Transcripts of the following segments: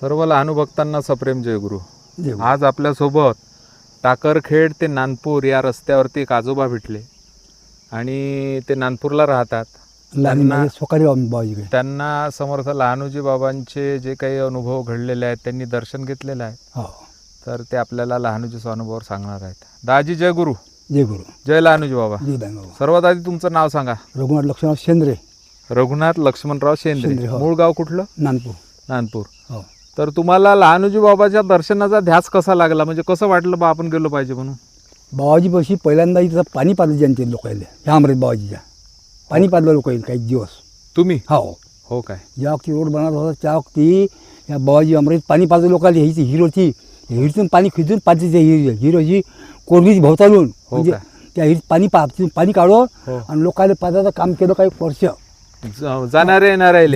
सर्व लहानू भक्तांना सप्रेम जयगुरु. जय गुरु. आज आपल्यासोबत टाकरखेड ते नानपूर या रस्त्यावरती एक आजोबा भेटले. आणि ते नानपूरला राहतात. त्यांना- म्हणजे त्यांना समर्थ लहानूजी बाबांचे जे काही अनुभव घडलेले आहेत त्यांनी दर्शन घेतलेलं आहे. हो. तर ते आपल्याला लहानूजीच्या अनुभवावर सांगणार आहेत. दाजी जय गुरु. जय गुरु जय लहानूजी बाबा. सर्वात आधी तुमचं नाव सांगा. रघुनाथ लक्ष्मण शेंद्रे. रघुनाथ लक्ष्मणराव शेंद्रे. शेंद्रे, हो. मूळ गाव कुठलं? नानपूर. नानपूर. हो. तर तुम्हाला लहानूजी बाबाच्या दर्शनाचा ध्यास कसा लागला? म्हणजे कसं वाटलं बा आपण गेलो पाहिजे म्हणून? बाबाजी पशी पहिल्यांदा इथं पाणी पाजलं जनते लोकायला. ह्या अमृत बाबाजीच्या. पाणी पाजलं लोकायला काही दिवस. तुम्ही? हो. हो काय? ज्या वक्ती रोड बनत होता त्या वक्ती या बाबाजी अमृत पाणी पाजलं लोकांना ही हिरोची हिरीतून पाणी खिचून पाजते त्या हिरो हिरोची कोरबीच भोवतालून. हो म्हणजे? त्या हिरीत पाणी पा पाणी काढून हो. आणि लोकांना पाजायचं काम केलं काही वर्ष. जाणारे येणारे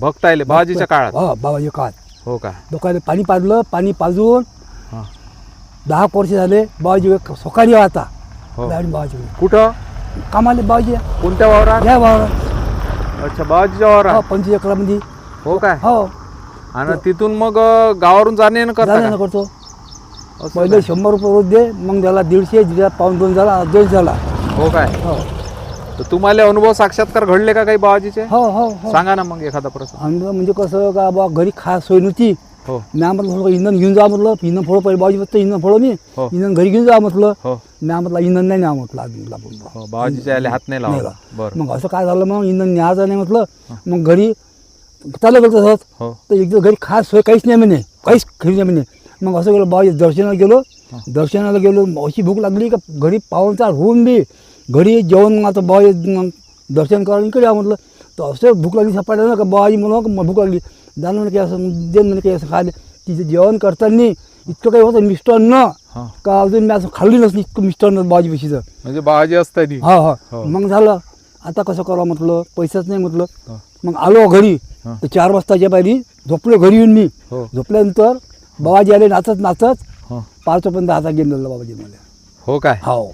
भक्त आले बाबाजीच्या काळात. हो बाबाजी काळात. हो का? लोकांना पाणी पाजलं पाणी पाजून हा. दहा वर्ष झाले बाबाजी सकाळी आता हो. बाबाजी कुठं? कामाले बाबाजी. कोणत्या वावरात? घ्या बाबा अच्छा बाबाजीच्या वावरात? पंचवीस एकरामध्ये. हो काय? हो. आणि तिथून मग अं, गावावरून जाणे येणं करता जाणं का? करतो. असं पहिले? शंभर रुपये रोज दे मग त्याला दीडशे दिला पाऊन दोन झाला दोन झाला. हो काय? हो. तर तुम्हाला अनुभव साक्षात्कार घडले का काही बाबाजीचे? हो हो हो. सांगा ना मग एखादा प्रसंग. आणि म्हणजे कसं का बा घरी खास सोय नव्हती. हो. मी म्हटलं थोडं इंधन घेऊन जा म्हटलं इंधन फोडो पहिले बाजू फक्त इंधन फोडो मी हो. इंधन घरी घेऊन जा म्हटलं. हो. मी म्हटलं इंधन नाही न्या म्हटलं आज म्हटलं आपण हो बाबाजीच्या याले हात नाही लावला बरं. मग असं काय झालं मग? इंधन न्यायचं नाही म्हटलं. मग घरी चाललं गेलं तसंच हो. तर एकदा घरी खास सोय काहीच नाही म्हणे. काहीच खरी नाही म्हणे. मग असं गेलो बाबा दर्शनाला गेलो. दर्शनाला गेलो. अशी भूक लागली का? घरी पाहुणचार होऊन बी घरी जेवण आता बाबा दर्शन करायला इकडे या म्हटलं. तर असं भूक लागली सपाट्या ना का बाबाजी म्हणून मग भूक लागली. जाणं म्हणे की असं दे म्हणे काही असं खायला. तिथे जेवण करताना इतकं काही होतं मिष्टान्न का अजून मी असं खाल्ली नसली इतकं मिष्टान्न बाबाजी पेशीचं म्हणजे बाबाजी असतानी. हा हो. हा. मग झालं आता कसं करावं म्हटलं पैसाच नाही म्हटलं. मग आलो घरी. तर चार वाजताच्या पाहिजे झोपलो घरी येऊन मी. हो. झोपल्यानंतर बाबाजी आले नाचत नाचत पाच पर्यंत हातात दिला बाबाजी मला हो काय? हो.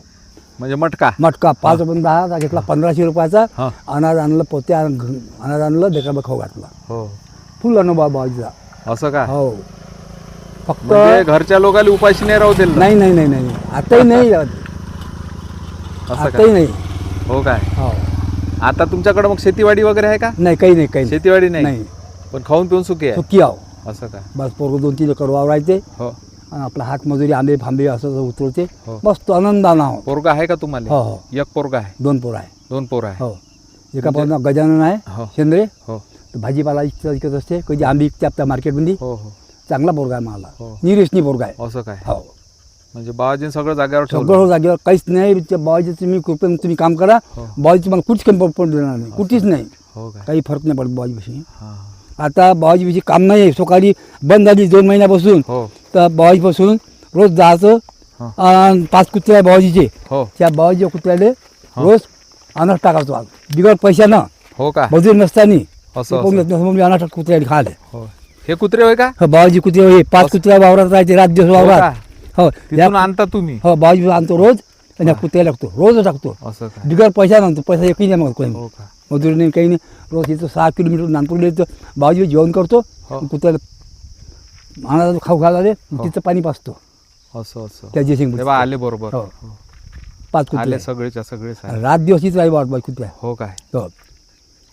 म्हणजे मटका? मटका. पाच पर्यंत हात घेतला पंधराशे रुपयाचा. हा. अनाज आणलं पोते आण- अनाज आणलं देखाबा खाऊ घातला. हो. फुल अनुभव बाबाजीचा असं का? हो. फक्त म्हणजे घरच्या लोकांना उपाशी नाही राहू दिलं. नाही नाही नाही नाही. आताही नाही. असं आताही नाही. हो काय? हो. आता तुमच्याकडे मग शेतीवाडी वगैरे आहे का? नाही काही नाही काही नाही. शेतीवाडी नाही? नाही. पण खाऊन पिऊन सुखी आहे? चुकी आहो. असं काय बस पोरग दोन तीन एकर वावरायचे. हो. आपला हात मजुरी आंबे फांबे असं उतरवते हो. बस तो आनंदानं आहो पोरगा आहे का तुम्हाला? हो हो. एक पोरगा आहे? दोन पोरं आहे. दोन पोरं आहे. हो. एका पोरांना गजानन आहे हो. शेंद्रे. हो. तो भाजीपाला इकत इकत असते. कधी आंबे इकते आपल्या मार्केटमध्ये. हो हो. चांगला पोरगा आहे मला. हो. निरेशनी पोरगा आहे. असं काय? हो. म्हणजे बाबाजीने सगळं जागेवर ठेवलं. सगळं जागेवर काहीच नाही. त्या बाबाजी तुम्ही कृपया तुम्ही काम करा. हो. बाबाजी तुम्हाला कुठेच कमी पडून देणार नाही. कुठेच नाही. हो काय? काही फरक नाही पडत बाबाजीपाशी. हा. आता बाबाजीपाशी काम नाही आहे सकाळी बंद झाली दोन महिन्यापासून. हो. तर बाबाजीपासून रोज जायचं हा. आणि पाच कुत्रे आहे बाबाजीचे. हो. त्या बाबाजीच्या कुत्र्याले रोज अनाज टाकायचो आज. बिगर पैशानं हो का? मजूर नसताना असं कोण असं. येत नसतं, मग मी अनाज कुत्र्याला खाले हो. हे कुत्रे होय का? बाबाजी कुत्रे हे पाच कुत्र्या वावरात राहते रात दिवस हो वावरात? हो या- तिथून आणता तुम्ही. हो बाबाजी आणतो रोज आणि या कुत्र्याला लागतो रोज टाकतो. असं बिगर पैसा नव्हतो पैसा एकही नाही मग कोणी. हो का? मजुरी नाही काही नाही. रोज येतो सहा किलोमीटर नागपूरला येतो. बाबाजी जेवण करतो. हो. कुत्र्याला अनाज खाऊ घालाले तिथं पाणी पाचतो असं असं. त्या जयसिंग तेव्हा आले बरोबर. हो. हो. पाच आले कुत्रे सगळेच्या सगळेच आहे. रात दिवस इथं राही वाट बाई कुत्र्या. हो काय? हो.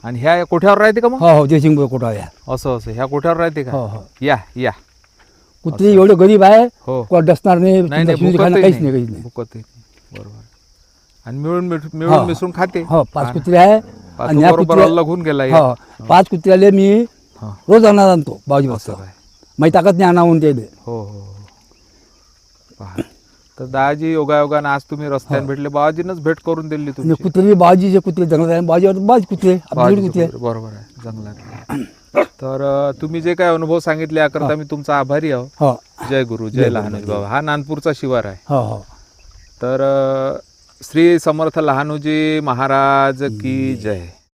आणि ह्या कोठ्यावर राहते का मग? हो हो जयसिंग कोटा या. असं असं. ह्या कोठ्यावर राहते हो का? हो या या. कुत्रे एवढे गरीब आहे हो. कोण डसणार नाही नाही नाही लक्ष्मी खायला भुकतही काहीच नाही काहीच नाही. भुकतही नाही. बरोबर. आणि मिळून मिठ- हो. मिळून मिसळून खाते. हो पाच कुत्रे आहे. पाच आणि ह्या बरोबर कुत्र्या गेला. हो पाच कुत्र्याले मी हा. रोज अनाज आणतो बाजू असं वाजता काय? नाही आणावून ते हो हो हो. पहा. तर दादाजी योगायोगानं आज तुम्ही रस्त्याने भेटले. बाबाजीनंच भेट करून दिली तुम्ही कुत्रे बाजूचे कुत्रे जंगलात आहे बाजूवर बाज कुत्रे कुत्रे. बरोबर आहे जंगलात तर अं, तुम्ही जे काय अनुभव सांगितले याकरता मी तुमचा आभारी आहो. हो. जय गुरु जय लहानोजी बाबा. हा नानपूरचा शिवार आहे. हो हो. तर अं, श्री समर्थ लहानोजी महाराज की जय.